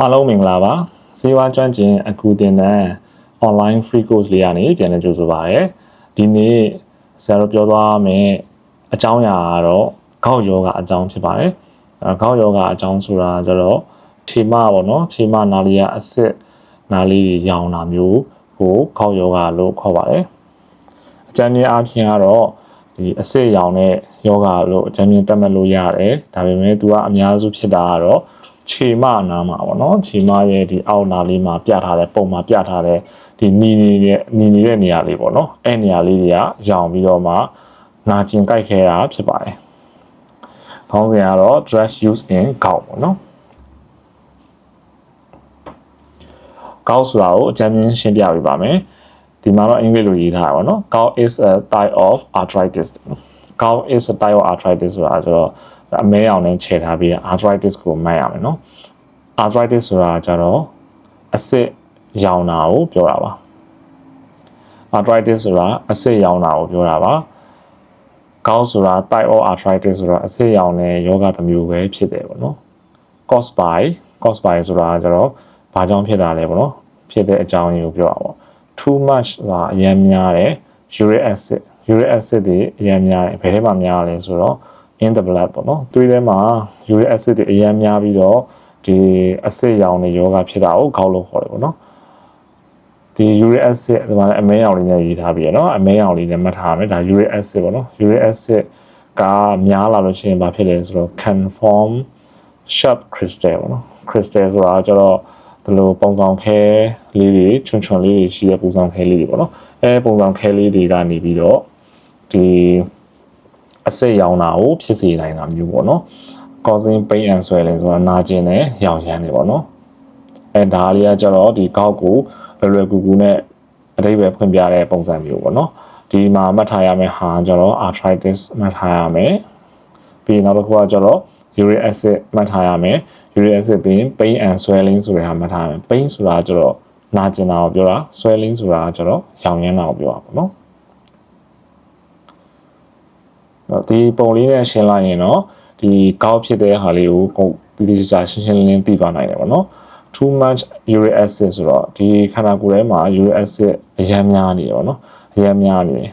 အားလုံးမင်္ဂလာပါစေဝါကျွမ်းကျင်အခုတင်တဲ့ online free course လေးကနေပြန်လည်ကြိုဆိုပါရစေဒီနေ့ဆရာတို့ပြောသွားမယ်အကြောင်းအရာကတော့ခေါက်ယောဂအကြောင်းဖြစ်ပါတယ်အဲခေါက်ယောဂအကြောင်းဆိုတာကျတော့ခြေမပေါ့နော်ခြေမနာလီယာအစစ်နာလီရောင်တာမျိုးကိုခေါက်ယောဂလို့ခေါ်ပါတယ်အကြမ်းမြင်အားဖြင့်ကတော့ဒီအစစ်ရောင်တဲ့ယောဂလို့အကြမ်းမြင်တတ်မှတ်လို့ရတယ်ဒါပေမဲ့သူကအများစုဖြစ်တာကတော့ ခြေမနာမှာပေါ့နော်ခြေမရဲ့ဒီအောက်နာလေးမှာပြထားတဲ့ပုံမှာပြထားတဲ့ဒီနီနီနဲ့နီနေတဲ့နေရာလေးပေါ့နော်အဲ့နေရာလေးတွေကရောင်ပြီးတော့မှနာကျင်ကြိုက်ခဲတာဖြစ်ပါတယ်ခေါင်းစဉ်ကတော့ dress used in gout ပေါ့နော်ကောက်ဆိုတာကိုအကြမ်းမြင်ရှင်းပြပေးပါမယ်ဒီမှာတော့အင်္ဂလိပ်လိုရေးထားတာပေါ့နော် gout is a type of arthritis gout is a type of arthritis ဆိုတာဆိုတော့ အမဲအောင်နဲ့ခြေထားပြီး arthritis ကိုမှတ်ရမယ်နော် arthritis ဆိုတာကျတော့အစစ်ရောင်တာကိုပြောတာပါ arthritis ဆိုတာအစစ်ရောင်တာကိုပြောတာပါကောက်ဆိုတာ type of arthritis ဆိုတာအစစ်ရောင်တဲ့ယောဂတစ်မျိုးပဲဖြစ်တယ်ပေါ့နော် cause by cause by ဆိုတာကျတော့ဘာကြောင့်ဖြစ်တာလဲပေါ့နော်ဖြစ်တဲ့အကြောင်းရင်းကိုပြောတာပေါ့ too much ဆိုတာအရင်များတယ် uric acid uric acid တွေအရင်များတယ်ဘယ်ထဲမှာများလဲဆိုတော့ in the blood ပေါ့နော်သွေးထဲမှာ uric acid တွေအရင်များပြီးတော့ဒီအစစ်ရောင်တဲ့ယောဂဖြစ်တာကိုခေါက်လို့ခေါ်တယ်ပေါ့နော်ဒီ uric acid ဒီမှာလည်းအမဲရောင်လေးနဲ့ရေးထားပြီးရနော်အမဲရောင်လေးနဲ့မှတ်ထားမယ်ဒါ uric acid ပေါ့နော် uric acid ကများလာလို့ရှိရင်ဘာဖြစ်လဲဆိုတော့ can form sharp crystal ပေါ့နော် crystal ဆိုတာကျတော့ဒီလိုပုံစံခဲလေးတွေချွန်ချွန်လေးတွေရှိတဲ့ပုံစံခဲလေးတွေပေါ့နော်အဲပုံစံခဲလေးတွေကနေပြီးတော့ဒီ အစိတ်ရောင်တာကိုဖြစ်စေနိုင်တာမျိုးပေါ့နော် causing pain and swelling ဆိုတာနာကျင်တဲ့ရောင်ရမ်းတွေပေါ့နော်အဲဒါလေးကကျတော့ဒီကောက်ကိုလွယ်လွယ်ကူကူနဲ့အဓိပ္ပာယ်ဖွင့်ပြတဲ့ပုံစံမျိုးပေါ့နော်ဒီမှာမှတ်ထားရမယ့်ဟာကျတော့ arthritis မှတ်ထားရမယ်ပြီးနောက်တစ်ခုကကျတော့ uric acid မှတ်ထားရမယ် uric acid ပြီးရင် pain and swelling ဆိုတဲ့ဟာမှတ်ထားရမယ် pain ဆိုတာကျတော့နာကျင်တာကိုပြောတာ swelling ဆိုတာကျတော့ရောင်ရမ်းတာကိုပြောတာပေါ့နော် ဒီပုံလေးနဲ့ရှင်းလိုက်ရင်တော့ဒီကောက်ဖြစ်တဲ့ဟာလေးကိုကိုတိတိကျကျရှင်းရှင်းလင်းလင်းသိပါနိုင်တယ်ပေါ့နော် too much uric acid ဆိုတော့ဒီခန္ဓာကိုယ်ထဲမှာ uric acid အများများနေတယ်ပေါ့နော်အများများနေတယ်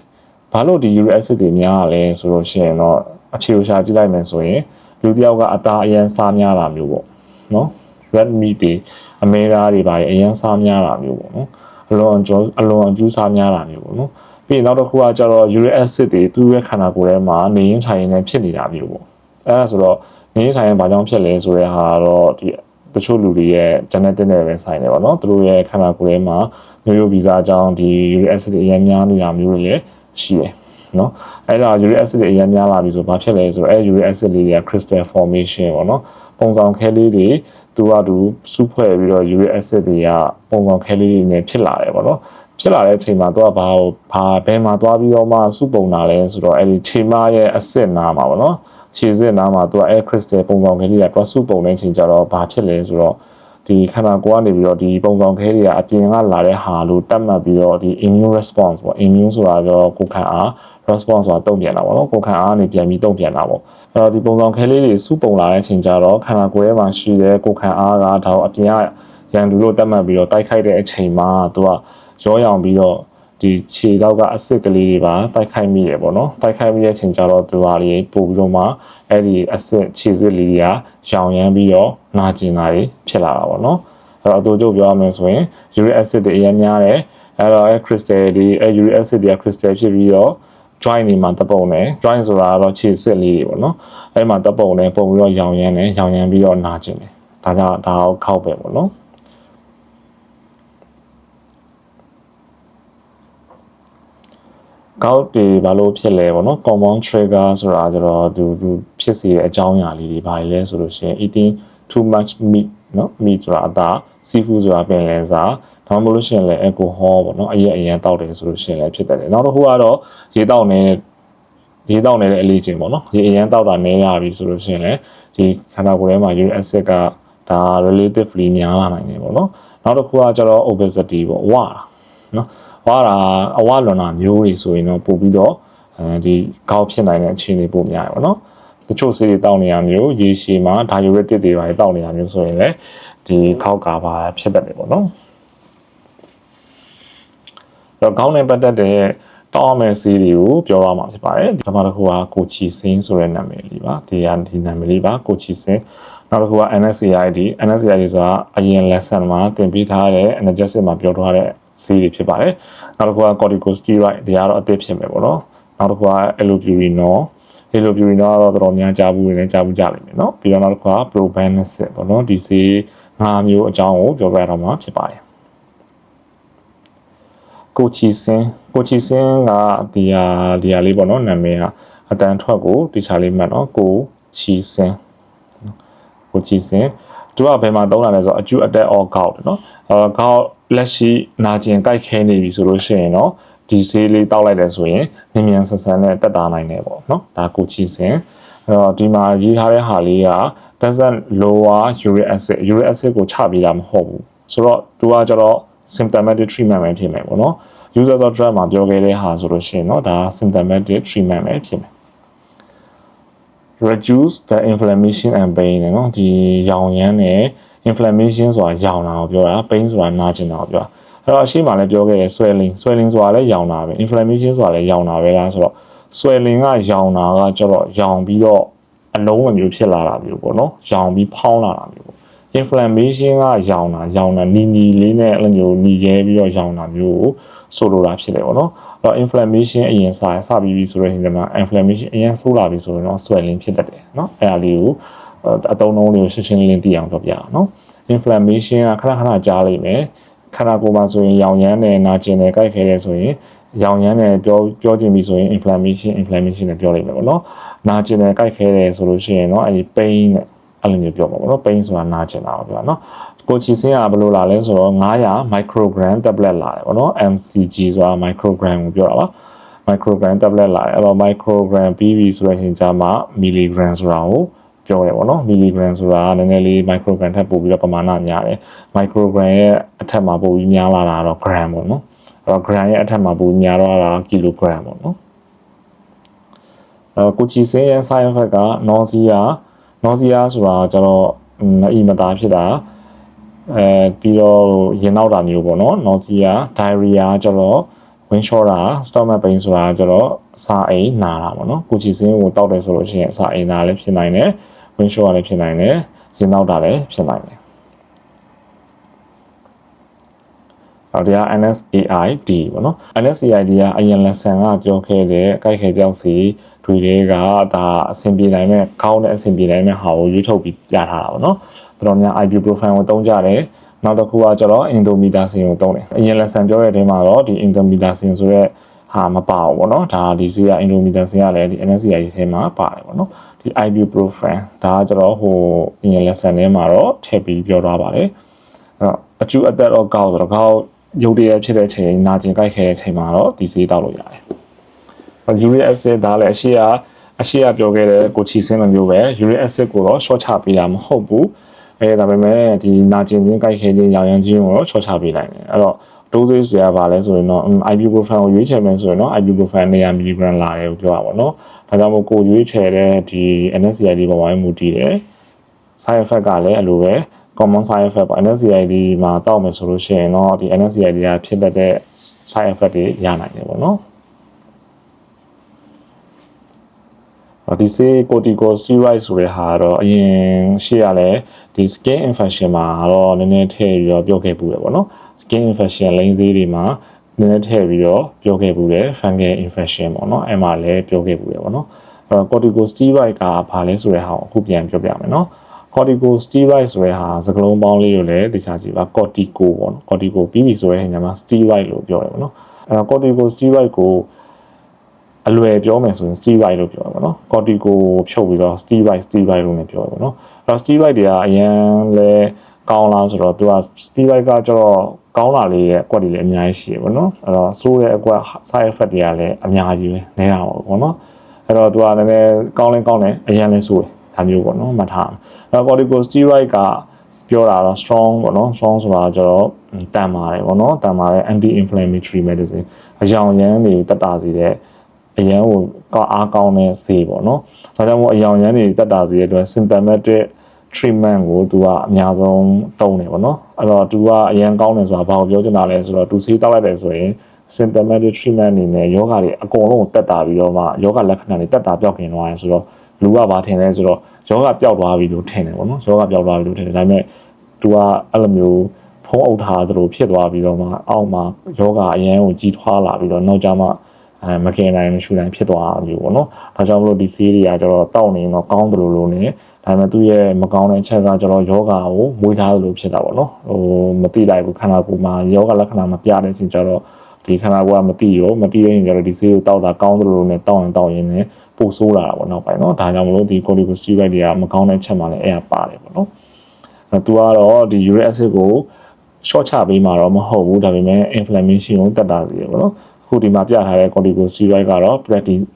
ဘာလို့ဒီ uric acid တွေများရလဲဆိုလို့ရှိရင်တော့အဖြေကိုရှာကြည့်လိုက်မယ်ဆိုရင်လူတစ်ယောက်ကအသားအရန်စားများတာမျိုးပေါ့နော် red meat တွေအမဲသားတွေပါအရန်စားများတာမျိုးပေါ့နော်အလွန်အကျွအလွန်အကျူးစားများတာမျိုးပေါ့နော် ပြီးရင်နောက်တစ်ခုကကျတော့ uric acid တွေသူ့ရဲ့ခန္ဓာကိုယ်ထဲမှာနေရင်ထိုင်ရင်လည်းဖြစ်နေတာမျိုးပေါ့အဲဒါဆိုတော့နေရင်ထိုင်ရင်ဘာကြောင့်ဖြစ်လဲဆိုတဲ့ဟာတော့ဒီတချို့လူတွေရဲ့ genetic နဲ့ပဲဆိုင်တယ်ပေါ့နော်သူတို့ရဲ့ခန္ဓာကိုယ်ထဲမှာမျိုးရိုးဗီဇအကြောင်းဒီ uric acid တွေအများများနေတာမျိုးတွေလည်းရှိတယ်နော်အဲ့ဒါ uric acid တွေအများများလာပြီဆိုဘာဖြစ်လဲဆိုတော့အဲ uric acid လေးတွေက crystal formation ပေါ့နော်ပုံစံခဲလေးတွေသူကသူစုဖွဲ့ပြီးတော့ uric acid တွေကပုံစံခဲလေးတွေနဲ့ဖြစ်လာတယ်ပေါ့နော် ဖြစ်လာတဲ့အချိန်မှာသူကဘာကိုဘာဘယ်မှာသွားပြီးတော့မှစုပုံလာလဲဆိုတော့အဲ့ဒီချိန်မရဲ့အစစ်နာမှာပေါ့နော်ခြေစစ်နာမှာသူက air crystal ပုံစံခဲလေးကတွားစုပုံတဲ့ချိန်ကျတော့ဘာဖြစ်လဲဆိုတော့ဒီခန္ဓာကိုယ်ကနေပြီးတော့ဒီပုံစံခဲတွေကအပြင်ကလာတဲ့ဟာလို့တတ်မှတ်ပြီးတော့ဒီ immune response ပေါ့ immune ဆိုတာတော့ကိုယ်ခံအား response ဆိုတာတုံ့ပြန်တာပေါ့နော်ကိုယ်ခံအားကနေပြန်ပြီးတုံ့ပြန်တာပေါ့အဲ့တော့ဒီပုံစံခဲလေးတွေစုပုံလာတဲ့အချိန်ကျတော့ခန္ဓာကိုယ်ထဲမှာရှိတဲ့ကိုယ်ခံအားကဒါကိုအပြင်ကရန်သူလို့တတ်မှတ်ပြီးတော့တိုက်ခိုက်တဲ့အချိန်မှာသူက ရောရောင်ပြီးတော့ဒီခြေတော့ကအစ်စ်ကလေးတွေပါတိုက်ခိုက်မိတယ်ပေါ့နော်တိုက်ခိုက်မိတဲ့အချိန်ကျတော့သူဟာလေးပို့ပြီးတော့မှအဲ့ဒီအစ်စ်ခြေစစ်လေးတွေကရောင်ရမ်းပြီးတော့နာကျင်တာတွေဖြစ်လာတာပေါ့နော်အဲ့တော့အတူတူပြောရမယ်ဆိုရင် uric acid တွေအများများတယ်အဲ့တော့အဲ crystal တွေအဲ uric acid တွေက crystal ဖြစ်ပြီးတော့ joint တွေမှာတပုံတယ် joint ဆိုတာကတော့ခြေစစ်လေးတွေပေါ့နော်အဲ့မှာတပုံတယ်ပုံပြီးတော့ရောင်ရမ်းတယ်ရောင်ရမ်းပြီးတော့နာကျင်တယ်ဒါကြောင့်ဒါကိုခောက်ပဲပေါ့နော် ကောက်တွေဘာလို့ဖြစ်လဲပေါ့နော် common trigger ဆိုတာကျတော့သူသူဖြစ်စေတဲ့အကြောင်းအရာလေးတွေဘာလဲဆိုလို့ရှိရင် eating too much meat နော် meat ဆိုတာအသား seafood ဆိုတာပင်လယ်စာဒါမှမဟုတ်လို့ရှိရင်လည်း alcohol ပေါ့နော်အရက်အရင်တောက်တယ်ဆိုလို့ရှိရင်လည်းဖြစ်တတ်တယ်နောက်တစ်ခုကတော့ရေတောက်နေရေတောက်နေတဲ့အလေးချင်းပေါ့နော်ရေအရင်တောက်တာနည်းရပြီဆိုလို့ရှိရင်လည်းဒီခန္ဓာကိုယ်ထဲမှာ uric acid ကဒါ relatively များလာနိုင်တယ်ပေါ့နော်နောက်တစ်ခုကကျတော့ obesity ပေါ့ဝါနော် ဝါတာအဝလွန်တာမျိုးတွေဆိုရင်တော့ပို့ပြီးတော့အဲဒီကောက်ဖြစ်နိုင်တဲ့အခြေအနေပိုများတယ်ပေါ့နော်တချို့ဆေးတွေတောက်နေရမျိုးရေရှည်မှာ diuretic တွေပါတောက်နေရမျိုးဆိုရင်လည်းဒီခေါက်ကာပါဖြစ်တတ်တယ်ပေါ့နော်တော့ခေါင်းနဲ့ပတ်သက်တဲ့တောင်းမယ်စီးတွေကိုပြောရမှာဖြစ်ပါတယ်ဒီမှာတစ်ခုကကိုချီစင်းဆိုတဲ့နာမည်လေးပါဒီကဒီနာမည်လေးပါကိုချီစင်းနောက်တစ်ခုက NSAID NSAID ဆိုတာအရင် lesson မှာသင်ပေးထားတဲ့ energetic မှာပြောထားတဲ့ ဆေးတွေဖြစ်ပါတယ်နောက်တစ်ခုက corticosteroid တွေကတော့အသစ်ဖြစ်မယ်ပေါ့နော်နောက်တစ်ခုက allopurinol allopurinol ကတော့တော်တော်များကြားဘူးနေကြားဘူးကြလိမ့်မယ်နော်ပြီးတော့နောက်တစ်ခုက probenecid ပေါ့နော်ဒီဆေး၅မျိုးအကြောင်းကိုပြောပြတော့မှာဖြစ်ပါတယ်ကိုချီစင်ကိုချီစင်ကဒီဟာဒီဟာလေးပေါ့နော်နာမည်ကအတန်ထွက်ကိုတခြားလေးမှတ်နော်ကိုချီစင်ကိုချီစင်သူကဘယ်မှာတုံးလာလဲဆိုတော့အကျူအတက် all gout နော်အဲ gout လက်ရှိနာကျင်ကြိုက်ခဲနေပြီဆိုလို့ရှိရင်နော်ဒီဆေးလေးတောက်လိုက်တယ်ဆိုရင်မြင်မြန်ဆန်ဆန်နဲ့တက်တာနိုင်တယ်ပေါ့နော်ဒါကိုချီစင်းအဲ့တော့ဒီမှာရေးထားတဲ့ဟာလေးက doesn't lower uric acid uric acid ကိုချပေးတာမဟုတ်ဘူးဆိုတော့သူကကျတော့ symptomatic treatment ပဲဖြစ်မယ်ပေါ့နော် user of drug မှာပြောခဲ့တဲ့ဟာဆိုလို့ရှိရင်เนาะဒါ symptomatic treatment ပဲဖြစ်မယ် reduce the inflammation and pain เนาะဒီရောင်ရမ်းနဲ့ inflammation ဆိုတာရောင်တာကိုပြောတာ pain ဆိုတာနာကျင်တာကိုပြောတာအဲ့တော့အရှိမှလည်းပြောခဲ့တယ် swelling swelling ဆိုတာလည်းရောင်တာပဲ inflammation ဆိုတာလည်းရောင်တာပဲလားဆိုတော့ swelling ကရောင်တာကကျတော့ရောင်ပြီးတော့အလုံးလိုမျိုးဖြစ်လာတာမျိုးပေါ့နော်ရောင်ပြီးဖောင်းလာတာမျိုးပေါ့ inflammation ကရောင်တာရောင်တာနီနီလေးနဲ့အဲ့လိုမျိုးနီရဲပြီးတော့ရောင်တာမျိုးကိုဆိုလိုတာဖြစ်တယ်ပေါ့နော်အဲ့တော့ inflammation အရင်စစပြီးပြီဆိုတော့ဒီမှာ inflammation အရင်ဆိုးလာပြီဆိုတော့ swelling ဖြစ်တတ်တယ်နော်အဲ့ဒါလေးကို အတုံးလုံးလေးကိုရှင်းရှင်းလင်းလင်းသိအောင်ပြောပြအောင်နော် inflammation ကခဏခဏကြားလိမ့်မယ်ခန္ဓာကိုယ်မှာဆိုရင်ရောင်ရမ်းတယ်နာကျင်တယ်ကြိုက်ခဲတယ်ဆိုရင်ရောင်ရမ်းတယ်ပြောပြောချင်ပြီဆိုရင် inflammation inflammation နဲ့ပြောလိမ့်မယ်ပေါ့နော်နာကျင်တယ်ကြိုက်ခဲတယ်ဆိုလို့ရှိရင်เนาะအဲဒီ pain နဲ့အဲ့လိုမျိုးပြောပါပေါ့နော် pain ဆိုတာနာကျင်တာပေါ့ဗျာနော်ကိုချီစင်းကဘယ်လိုလာလဲဆိုတော့900 microgram tablet လာတယ်ပေါ့နော် MCG ဆိုတာ microgram ကိုပြောတာပါ microgram tablet လာတယ်အဲ့တော့ microgram ပြီးပြီဆိုရင်ကြာမှ milligram ဆိုတာကို ပြောတယ်ပေါ့နော် milligram ဆိုတာနည်းနည်းလေး microgram ထပ်ပို့ပြီးတော့ပမာဏများတယ် microgram ရဲ့အထက်မှာပို့ပြီးများလာတာတော့ gram ပေါ့နော်အဲ့တော့ gram ရဲ့အထက်မှာပို့များတော့တာ kilogram ပေါ့နော်အဲ့ကိုချီစင်းရဲ့ side effect က nausea nausea ဆိုတာကျတော့မအီမသားဖြစ်တာအဲပြီးတော့ရင်နောက်တာမျိုးပေါ့နော် nausea diarrhea ကျတော့ဝင်းလျှောတာ stomach pain ဆိုတာကျတော့စာအိမ်နာတာပေါ့နော်ကိုချီစင်းကိုတောက်တယ်ဆိုလို့ရှိရင်စာအိမ်နာလည်းဖြစ်နိုင်တယ် ဝင်းလျှောတာလည်းဖြစ်နိုင်တယ်ရင်နောက်တာလည်းဖြစ်နိုင်တယ်အော်ဒီက NSAID ပေါ့နော် NSAID ကအရင် lesson ကပြောခဲ့တဲ့အကြိုက်ခဲပြောက်စီတွေတွေကဒါအဆင်ပြေနိုင်မဲ့ကောင်းတဲ့အဆင်ပြေနိုင်မဲ့ဟာကိုရွေးထုတ်ပြီးပြထားတာပေါ့နော်တော်တော်များ ibuprofen ကိုသုံးကြတယ်နောက်တစ်ခုကကျတော့ indomethacin ကိုသုံးတယ်အရင် lesson ပြောတဲ့အချိန်မှာတော့ဒီ indomethacin ဆိုတဲ့ဟာမပါဘူးပေါ့နော်ဒါဒီစီက indomethacin ကလည်းဒီ NSAID ထဲမှာပါတယ်ပေါ့နော် ဒီ ibuprofen ဒါကကျတော့ဟိုအရင် lesson ထဲမှာတော့ထည့်ပြီးပြောထားပါတယ်အဲ့တော့အကျူအသက်တော့ကောက်ဆိုတော့ကောက်ရုပ်တရက်ဖြစ်တဲ့အချိန်နာကျင်ကြိုက်ခဲတဲ့အချိန်မှာတော့ဒီစီတောက်လို့ရတယ် uric acid ဒါလည်းအရှိကအရှိကပြောခဲ့တဲ့ကိုချီစင်းလိုမျိုးပဲ uric acid ကိုတော့ short ချပေးတာမဟုတ်ဘူးအဲဒါပေမဲ့ဒီနာကျင်ခြင်းကြိုက်ခဲခြင်းရောင်ရမ်းခြင်းကိုတော့ short ချပေးနိုင်တယ်အဲ့တော့ dosage တွေကဘာလဲဆိုရင်တော့ ibuprofen ကိုရွေးချယ်မယ်ဆိုရင်တော့ ibuprofen 100 mg လာတယ်ကိုပြောတာပေါ့နော် ဒါကြောင့်မို့ကိုရွေးချယ်တဲ့ဒီ NSAID ပေါ်မှာမူတည်တယ် side effect ကလည်းအလိုပဲ common side effect ပေါ့ NSAID မှာတောက်မယ်ဆိုလို့ရှိရင်တော့ဒီ NSAID ကဖြစ်တတ်တဲ့ side effect တွေရနိုင်တယ်ပေါ့နော်ဒီဆေး corticosteroid ဆိုတဲ့ဟာတော့အရင်ရှေ့ရလဲဒီ skin infection မှာတော့နည်းနည်းထည့်ပြီးတော့ပြောခဲ့ပူတယ်ပေါ့နော် skin infection လိန်ဆေးတွေမှာ နည်းနည်းထည့်ပြီးတော့ပြောခဲ့ပူတယ် fungal infection ပေါ့နော်အဲ့မှာလည်းပြောခဲ့ပူတယ်ပေါ့နော်အဲ့တော့ corticosteroid ကဘာလဲဆိုတဲ့ဟာကိုအခုပြန်ပြောပြမယ်နော် corticosteroid ဆိုတဲ့ဟာစကလုံးပေါင်းလေးကိုလည်းတခြားကြည့်ပါ cortico ပေါ့နော် cortico ပြီးပြီဆိုတဲ့ညမှာ steroid လို့ပြောတယ်ပေါ့နော်အဲ့တော့ corticosteroid ကိုအလွယ်ပြောမယ်ဆိုရင် steroid လို့ပြောတာပေါ့နော် cortico ဖြုတ်ပြီးတော့ steroid steroid လို့လည်းပြောတယ်ပေါ့နော်အဲ့တော့ steroid တွေကအရင်လဲ ကောင်းလားဆိုတော့သူက steroid ကကျတော့ကောင်းတာလေးရဲ့အကွက်တွေလည်းအများကြီးရှိတယ်ပေါ့နော်အဲ့တော့ဆိုးတဲ့အကွက် side effect တွေကလည်းအများကြီးပဲနေတာပေါ့နော်အဲ့တော့သူကလည်းကောင်းလဲကောင်းတယ်အရင်လဲဆိုးတယ်ဒါမျိုးပေါ့နော်မှတ်ထားအဲ့တော့ corticosteroid ကပြောတာတော့ strong ပေါ့နော် strong ဆိုတာကျတော့တန်ပါတယ်ပေါ့နော်တန်ပါတယ် anti inflammatory medicine အယောင်ရမ်းတွေတက်တာစီတဲ့အရန်ကိုအားကောင်းတဲ့ဆေးပေါ့နော်ဒါကြောင့်မို့အယောင်ရမ်းတွေတက်တာစီတဲ့အတွက် symptomatic treatment ကိုသူကအများဆုံးသုံးတယ်ပေါ့နော်အဲ့တော့သူကအရန်ကောင်းတယ်ဆိုတာဘာကိုပြောချင်တာလဲဆိုတော့သူဆေးတောက်လိုက်တယ်ဆိုရင် symptomatic treatment အနေနဲ့ယောဂတွေအကုန်လုံးကိုတက်တာပြီးတော့မှယောဂလက္ခဏာတွေတက်တာပြောက်ခင်သွားရင်ဆိုတော့လူကဘာထင်လဲဆိုတော့ယောဂပျောက်သွားပြီလို့ထင်တယ်ပေါ့နော်ယောဂပျောက်သွားပြီလို့ထင်တယ်ဒါပေမဲ့သူကအဲ့လိုမျိုးဖုံးအုပ်ထားသလိုဖြစ်သွားပြီးတော့မှအောက်မှာယောဂအရန်ကိုကြီးထွားလာပြီးတော့နောက်ကျမှအဲမကင်နိုင်မရှူနိုင်ဖြစ်သွားမျိုးပေါ့နော်ဒါကြောင့်မလို့ဒီဆေးတွေကကျတော့တောက်နေတော့ကောင်းတယ်လို့လို့နေ ဒါပေမဲ့သူ့ရဲ့မကောင်းတဲ့အချက်ကကျတော့ယောဂကိုမွေးထားသလိုဖြစ်တာပေါ့နော်ဟိုမသိလိုက်ဘူးခန္ဓာကိုယ်မှာယောဂလက္ခဏာမပြတဲ့အချိန်ကျတော့ဒီခန္ဓာကိုယ်ကမသိရောမသိတဲ့ရင်ကျတော့ဒီဆေးကိုတောက်တာကောင်းတယ်လို့နဲ့တောက်ရင်တောက်ရင်လည်းပိုဆိုးလာတာပေါ့နောက်ပိုင်းနော်ဒါကြောင့်မလို့ဒီ corticosteroid တွေကမကောင်းတဲ့ချက်မှလည်းအဲ့ဒါပါတယ်ပေါ့နော်အဲသူကတော့ဒီ uric acid ကို short ချပေးမှာတော့မဟုတ်ဘူးဒါပေမဲ့ inflammation ကိုတက်တာစီရပေါ့နော်အခုဒီမှာပြထားတဲ့ corticosteroid ကတော့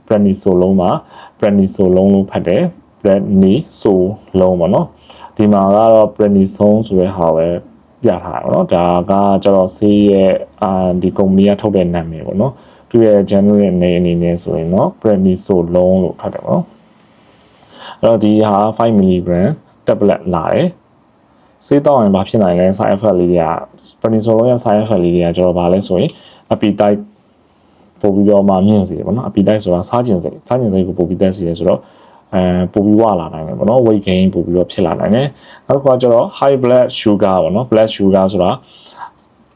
prednisolone မှာ prednisolone လို့ဖတ်တယ် prednisolone ပေါ့နော်ဒီမှာကတော့ prednisone ဆိုတဲ့ဟာပဲပြထားတာပေါ့နော်ဒါကကျတော့ဆေးရဲ့အာဒီကုမ္ပဏီကထုတ်တဲ့နာမည်ပေါ့နော်သူရဲ့ general name အနေနဲ့ဆိုရင်တော့ prednisolone လို့ထွက်တယ်ပေါ့နော်အဲ့တော့ဒီဟာ5 mg tablet လာတယ်ဆေးတောင်းရင်ဘာဖြစ်နိုင်လဲ side effect လေးတွေက prednisolone ရဲ့ side effect လေးတွေကကျတော့ဘာလဲဆိုရင် appetite ပို့ပြီးတော့မှမြင့်စေတယ်ပေါ့နော် appetite ဆိုတာစားကျင်စိတ်စားကျင်စိတ်ကိုပို့ပြီးတက်စေတယ်ဆိုတော့ အဲပို့ပြီးဝလာနိုင်တယ်ပေါ့နော် weight gain ပို့ပြီးတော့ဖြစ်လာနိုင်တယ်နောက်တစ်ခါကျတော့ high blood sugar ပေါ့နော် blood sugar ဆိုတာ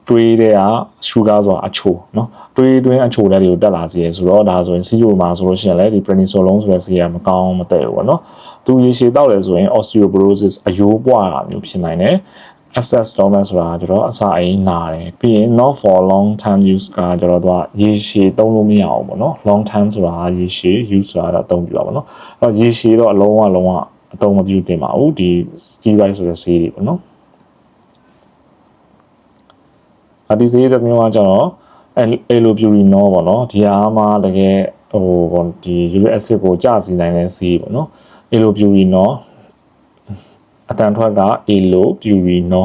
တွေးတဲ့က sugar ဆိုတာအချိုเนาะတွေးတွင်းအချိုတဲ့တွေကိုတက်လာစေရဆိုတော့ဒါဆိုရင်စီးရိုမှာဆိုလို့ရှိရင်လည်းဒီ prednisolone ဆိုတဲ့ဆေးကမကောင်းမတည့်ဘူးပေါ့နော်သူရေရှည်တောက်တယ်ဆိုရင် osteoporosis အယိုးပွားတာမျိုးဖြစ်နိုင်တယ် abscess stomach ဆိုတာကျတော့အစာအိမ်နာတယ်ပြီးရင် not for long term use ကကျတော့သူကရေရှည်သုံးလို့မရအောင်ပေါ့နော် long term ဆိုတာရေရှည် use ဆိုတာတော့အသုံးပြပါပေါ့နော်အဲ့တော့ရေရှည်တော့အလုံးဝလုံးဝအသုံးမပြုတင်ပါဘူးဒီ steroid ဆိုတဲ့ဆေးတွေပေါ့နော်အဒီဆေးတစ်မျိုးကကျတော့အဲလိုပြူရီနောပေါ့နော်ဒီအားမှာတကယ်ဟိုပေါ့ဒီ uric acid ကိုကျစီနိုင်တဲ့ဆေးပေါ့နော်အဲလိုပြူရီနော အတန်ထွက်က elo purino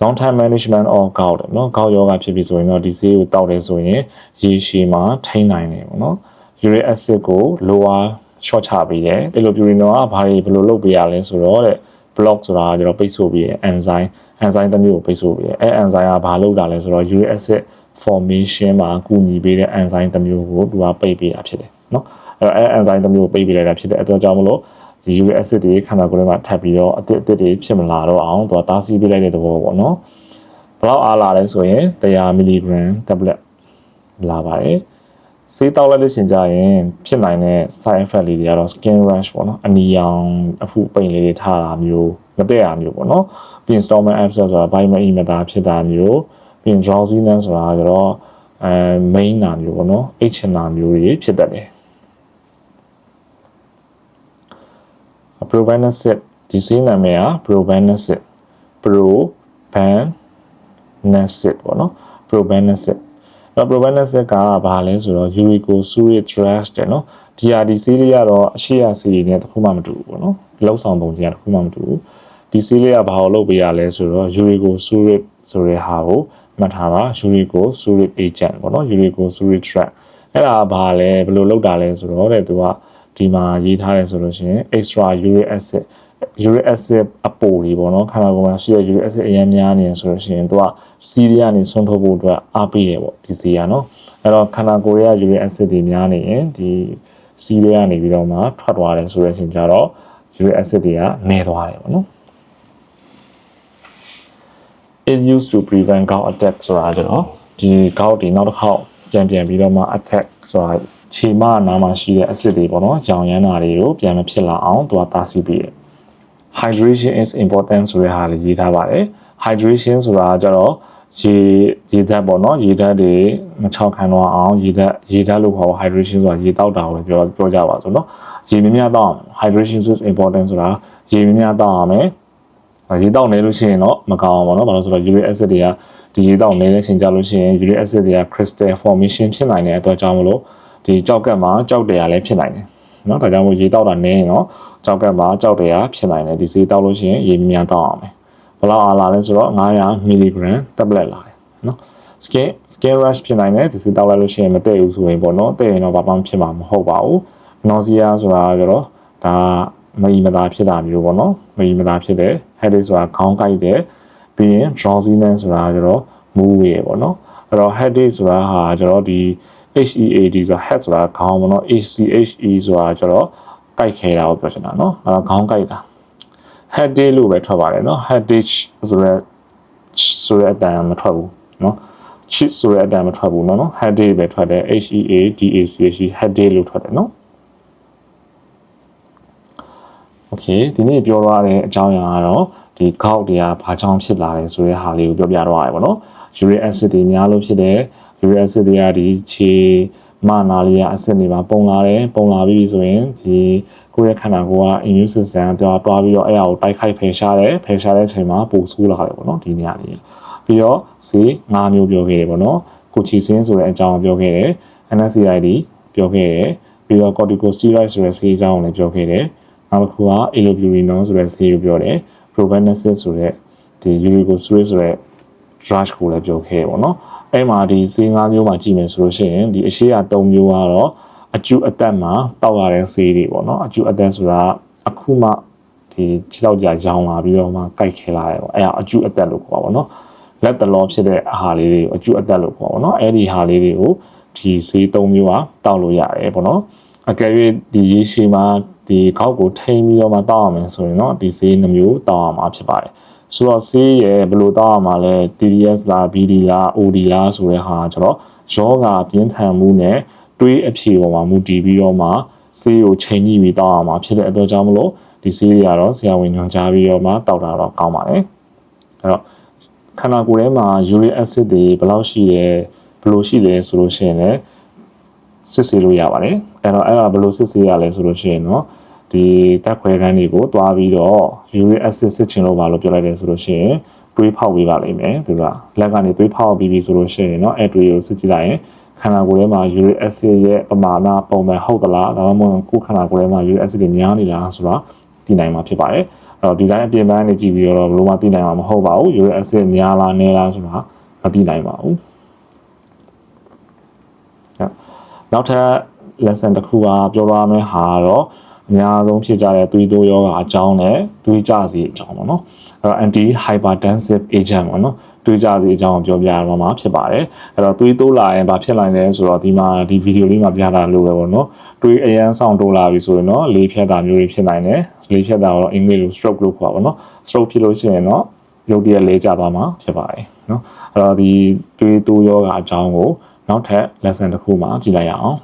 long term management of gout เนาะ gout ယောဂဖြစ်ပြီဆိုရင်တော့ဒီဆေးကိုတောက်တယ်ဆိုရင်ရေရှည်မှာထိန်းနိုင်တယ်ပေါ့နော် uric acid ကို lower short ချပေးတယ် elo purino ကဘာတွေဘယ်လိုလုပ်ပေးရလဲဆိုတော့တဲ့ block ဆိုတာကကျွန်တော်ပိတ်ဆို့ပေးတယ် enzyme enzyme တစ်မျိုးကိုပိတ်ဆို့ပေးတယ်အဲ enzyme ကဘာလုပ်တာလဲဆိုတော့ uric acid formation မှာကူညီပေးတဲ့ enzyme တစ်မျိုးကိုသူကပိတ်ပေးတာဖြစ်တယ်เนาะအဲအဲ enzyme တစ်မျိုးကိုပိတ်ပေးလိုက်တာဖြစ်တဲ့အတွက်ကြောင့်မလို့ ဒီ uric acid တွေခန္ဓာကိုယ်ထဲမှာထပ်ပြီးတော့အသစ်အသစ်တွေဖြစ်မလာတော့အောင်သူကတားဆီးပေးလိုက်တဲ့သဘောပေါ့နော်ဘယ်လောက်အားလာလဲဆိုရင်100 mg tablet လာပါတယ်ဆေးတောက်လိုက်လို့ရှင်ကြရင်ဖြစ်နိုင်တဲ့ side effect လေးတွေကတော့ skin rash ပေါ့နော်အနီရောင်အဖုပိန်လေးတွေထားတာမျိုးမတည့်ရမျိုးပေါ့နော်ပြီးရင် stomach abscess ဆိုတာ vitamin E မတာဖြစ်တာမျိုးပြီးရင် drowsiness ဆိုတာကျတော့အဲ main နာမျိုးပေါ့နော် H နာမျိုးတွေဖြစ်တတ်တယ် probenecid ဒီဆေးနာမည်က probenecid probenecid ပေါ့နော် probenecid အဲ့ probenecid ကဘာလဲဆိုတော့ uricosuric drugs တဲ့နော်ဒီဟာဒီဆေးလေးကတော့အရှိရဆေးတွေနဲ့တခုမှမတူဘူးပေါ့နော်လောက်ဆောင်ပုံကြီးကတခုမှမတူဘူးဒီဆေးလေးကဘာကိုလုပ်ပေးရလဲဆိုတော့ uricosuric ဆိုတဲ့ဟာကိုမှတ်ထားပါ uricosuric agent ပေါ့နော် uricosuric drug အဲ့ဒါဘာလဲဘယ်လိုလုပ်တာလဲဆိုတော့တဲ့သူက ဒီမှာရေးထားတယ်ဆိုလို့ရှိရင် extra uric acid uric acid အပိုတွေပေါ့နော်ခန္ဓာကိုယ်မှာရှိတဲ့ uric acid အရင်များနေဆိုလို့ရှိရင်သူကစီးရီးကနေဆွန့်ထုတ်ဖို့အတွက်အားပေးတယ်ပေါ့ဒီစီကနော်အဲ့တော့ခန္ဓာကိုယ်ရဲ့ uric acid တွေများနေရင်ဒီစီးရီးကနေပြီးတော့မှထွက်သွားတယ်ဆိုတဲ့အချိန်ကျတော့ uric acid တွေကနည်းသွားတယ်ပေါ့နော် it used to prevent gout attack ဆိုတာကြတော့ဒီ gout တွေနောက်တစ်ခေါက်ပြန်ပြန်ပြီးတော့မှ attack ဆိုတာ ခြေမနာမှာရှိတဲ့ acid တွေပေါ့နော်ရောင်ရမ်းတာတွေကိုပြန်မဖြစ်လာအောင်သူကတားဆီးပေးတယ် hydration is important ဆိုတဲ့ဟာလေးရေးထားပါတယ် hydration ဆိုတာကြတော့ရေရေဓာတ်ပေါ့နော်ရေဓာတ်တွေမချောက်ခံတော့အောင်ရေဓာတ်ရေဓာတ်လို့ခေါ် hydration ဆိုတာရေတောက်တာကိုပြောပြောကြပါစို့နော်ရေမြများတောက်အောင် hydration is important ဆိုတာရေမြများတောက်အောင်မယ်ရေတောက်နေလို့ရှိရင်တော့မကောင်းအောင်ပေါ့နော်ဘာလို့ဆိုတော့ uric acid တွေကဒီရေတောက်နေတဲ့ချိန်ကြလို့ရှိရင် uric acid တွေက crystal formation ဖြစ်နိုင်တဲ့အတွက်ကြောင့်မလို့ ဒီကြောက်ကတ်မှာကြောက်တရားလည်းဖြစ်နိုင်တယ်နော်ဒါကြောင့်မို့ရေတောက်တာနင်းရင်တော့ကြောက်ကတ်မှာကြောက်တရားဖြစ်နိုင်တယ်ဒီစေးတောက်လို့ရှိရင်ရေမြန်တောက်အောင်ပဲဘလောက်အားလာလဲဆိုတော့900 mg tablet လာတယ်နော် skin skin rash ဖြစ်နိုင်တယ်ဒီစေးတောက်လိုက်လို့ရှိရင်မတည့်ဘူးဆိုရင်ပေါ့နော်တည့်ရင်တော့ဘာမှဖြစ်မှာမဟုတ်ပါဘူး nausea ဆိုတာကတော့ဒါမီမသားဖြစ်တာမျိုးပေါ့နော်မီမသားဖြစ်တယ် headache ဆိုတာခေါင်းကိုက်တယ်ပြီးရင် drowsiness ဆိုတာကျတော့မူးရယ်ပေါ့နော်အဲ့တော့ headache ဆိုတာဟာကျတော့ဒီ HEAD ဆိုတာ head ဆိုတာခေါင်းပေါ့နော် ACHE ဆိုတာကျတော့ကြိုက်ခဲတာကိုပြောချင်တာနော်အဲခေါင်းကြိုက်တာ headache လို့ပဲထွက်ပါတယ်နော် headache ဆိုရက်ဆိုရက်အတန်မထွက်ဘူးနော် cheat ဆိုရက်အတန်မထွက်ဘူးနော် headache ပဲထွက်တယ် H E A D A C H E headache လို့ထွက်တယ်နော် Okay ဒီနေ့ပြောထားတဲ့အကြောင်းအရာကတော့ဒီခေါက်တရားဘာကြောင့်ဖြစ်လာလဲဆိုတဲ့ဟာလေးကိုပြောပြတော့ရတယ်ပေါ့နော် uric acid တွေများလို့ဖြစ်တယ် uric acid တွေကဒီခြေမနာလေးကအဆစ်တွေမှာပုံလာတယ်ပုံလာပြီဆိုရင်ဒီကိုယ့်ရဲ့ခန္ဓာကိုယ်က immune system ကတွားတွားပြီးတော့အဲ့အရာကိုတိုက်ခိုက်ဖယ်ရှားတယ်ဖယ်ရှားတဲ့အချိန်မှာပိုဆိုးလာတယ်ပေါ့နော်ဒီနေရာလေးပြီးတော့ဆေး၅မျိုးပြောခဲ့တယ်ပေါ့နော်ကိုချီစင်းဆိုတဲ့အကြောင်းပြောခဲ့တယ် NSAID ပြောခဲ့တယ်ပြီးတော့ corticosteroid ဆိုတဲ့ဆေးအကြောင်းကိုလည်းပြောခဲ့တယ်နောက်တစ်ခုက allopurinol ဆိုတဲ့ဆေးကိုပြောတယ် probenecid ဆိုတဲ့ဒီ uricosuric ဆိုတဲ့ drug ကိုလည်းပြောခဲ့ပေါ့နော် အဲ့မှာဒီဆေး၅မျိုးမှာကြည့်မယ်ဆိုလို့ရှိရင်ဒီအရှိအ၃မျိုးကတော့အကျူအသက်မှာတောက်ရတဲ့ဆေးတွေပေါ့နော်အကျူအသက်ဆိုတာအခုမှဒီခြေထောက်ကြာရောင်းလာပြီးတော့မှကြိုက်ခဲလာတယ်ပေါ့အဲ့ဒါအကျူအသက်လို့ခေါ်ပါပေါ့နော်လက်တလောဖြစ်တဲ့အာဟာရလေးတွေကိုအကျူအသက်လို့ခေါ်ပါပေါ့နော်အဲ့ဒီဟာလေးတွေကိုဒီဆေး၃မျိုးကတောက်လို့ရတယ်ပေါ့နော်အကယ်၍ဒီရေရှည်မှာဒီခေါက်ကိုထိန်းပြီးတော့မှတောက်ရမယ်ဆိုရင်တော့ဒီဆေးနှမျိုးတောက်ရမှာဖြစ်ပါတယ် ဆိုတော့ဆေးရဲ့ဘယ်လိုတောက်ရမှာလဲ TDS လား BD လား OD လားဆိုတဲ့ဟာကျွန်တော်ယောဂပြင်းထန်မှုနဲ့တွေးအဖြေပေါ်မှာမူတည်ပြီးတော့မှဆေးကိုချိန်ညှိပြီးတောက်ရမှာဖြစ်တဲ့အတွက်ကြောင့်မလို့ဒီဆေးတွေကတော့ဆရာဝန်ညွှန်ကြားပြီးတော့မှတောက်တာတော့ကောင်းပါတယ်အဲ့တော့ခန္ဓာကိုယ်ထဲမှာ uric acid တွေဘယ်လောက်ရှိရဲဘယ်လိုရှိလဲဆိုလို့ရှိရင်လည်းစစ်ဆေးလို့ရပါတယ်အဲ့တော့အဲ့ဒါဘယ်လိုစစ်ဆေးရလဲဆိုလို့ရှိရင်တော့ ဒီတက်ခွဲခန်းတွေကိုတွားပြီးတော့ uric acid စစ်ချင်လို့ပါလို့ပြောလိုက်တယ်ဆိုလို့ရှိရင်တွေးဖောက်ပေးပါလိမ့်မယ်သူကလက်ကနေတွေးဖောက်ပြီးပြီဆိုလို့ရှိရင်เนาะအဲ့တွေးကိုစစ်ကြည့်လိုက်ရင်ခန္ဓာကိုယ်ထဲမှာ uric acid ရဲ့ပမာဏပုံမှန်ဟုတ်သလားဒါမှမဟုတ်ကိုယ်ခန္ဓာကိုယ်ထဲမှာ uric acid တွေများနေလားဆိုတာသိနိုင်မှာဖြစ်ပါတယ်အဲ့တော့ဒီတိုင်းအပြင်ပန်းနေကြည့်ပြီးတော့ဘယ်လိုမှသိနိုင်မှာမဟုတ်ပါဘူး uric acid များလားနည်းလားဆိုတာမသိနိုင်ပါဘူးနောက်ထပ် lesson တစ်ခုကပြောပါမယ်ဟာတော့ အများဆုံးဖြစ်ကြတဲ့သွေးတိုးယောဂအကြောင်းနဲ့သွေးကြစီအကြောင်းပေါ့နော်အဲ့တော့ anti hypertensive agent ပေါ့နော်သွေးကြစီအကြောင်းကိုပြောပြရမှာဖြစ်ပါတယ်အဲ့တော့သွေးတိုးလာရင်ဘာဖြစ်နိုင်လဲဆိုတော့ဒီမှာဒီဗီဒီယိုလေးမှာပြတာလို့ပဲပေါ့နော်သွေးအရန်ဆောင်တိုးလာပြီဆိုရင်တော့လေဖြတ်တာမျိုးတွေဖြစ်နိုင်တယ်လေဖြတ်တာတော့အင်္ဂလိပ်လို stroke လို့ခေါ်ပါပေါ့နော် stroke ဖြစ်လို့ရှိရင်တော့ရုတ်တရက်လေးကျသွားမှာဖြစ်ပါတယ်နော်အဲ့တော့ဒီသွေးတိုးယောဂအကြောင်းကိုနောက်ထပ် lesson တစ်ခုမှာကြည့်လိုက်ရအောင်